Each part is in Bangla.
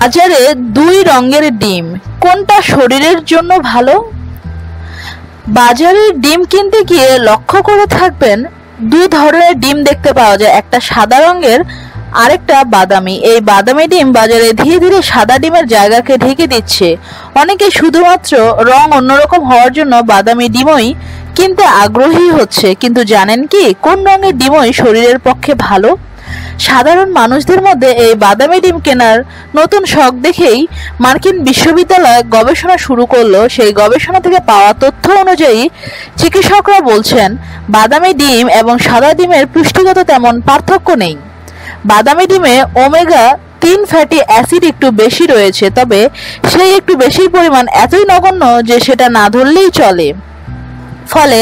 বাজারে দুই রঙের ডিম। কোনটা শরীরের জন্য ভালো? বাজারে ডিম কিনতে গিয়ে লক্ষ্য করে থাকবেন, দুই ধরনের ডিম দেখতে পাওয়া যায়। একটা সাদা রঙের, আরেকটা বাদামি। এই বাদামি ডিম বাজারে ধীরে ধীরে সাদা ডিমের জায়গাকে ঢেকে দিচ্ছে। অনেকে শুধুমাত্র রং অন্যরকম হওয়ার জন্য বাদামি ডিমই কিনতে আগ্রহী হচ্ছে। কিন্তু জানেন কি, কোন রঙের ডিমই শরীরের পক্ষে ভালো? সাধারণ মানুষদের মধ্যে এই বাদামি ডিম কেনার নতুন শখ দেখেই মার্কিন বিশ্ববিদ্যালয় গবেষণা শুরু করল। সেই গবেষণা থেকে পাওয়া তথ্য অনুযায়ী চিকিৎসকরা বলছেন, বাদামি ডিম এবং সাদা ডিমের পুষ্টিগত তেমন পার্থক্য নেই। বাদামি ডিমে ওমেগা তিন ফ্যাটি অ্যাসিড একটু বেশি রয়েছে, তবে সেই একটু বেশি পরিমাণ এতই নগণ্য যে সেটা না ধরলেই চলে। ফলে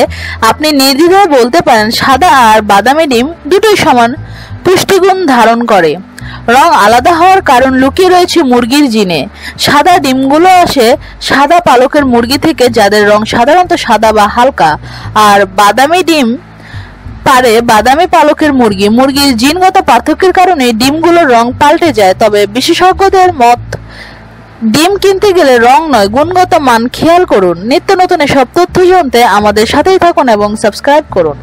আপনি নির্দ্বিধায় বলতে পারেন, সাদা আর বাদামি ডিম দুটোই সমান। পুষ্টিগুণ ধারণ করে। রং আলাদা হওয়ার কারণ লুকিয়ে রয়েছে মুরগির জিনে। সাদা ডিমগুলো আসে সাদা পালকের মুরগি থেকে, যাদের রং সাধারণত সাদা বা হালকা। আর বাদামি ডিম পারে বাদামি পালকের মুরগি। মুরগির জিনগত পার্থক্যের কারণে ডিমগুলোর রং পাল্টে যায়, তবে বিশেষজ্ঞদের মত, ডিম কিনতে গেলে রং নয়, গুণগত মান খেয়াল করুন। নিত্য নতুন এসব তথ্য জানতে আমাদের সাথেই থাকুন এবং সাবস্ক্রাইব করুন।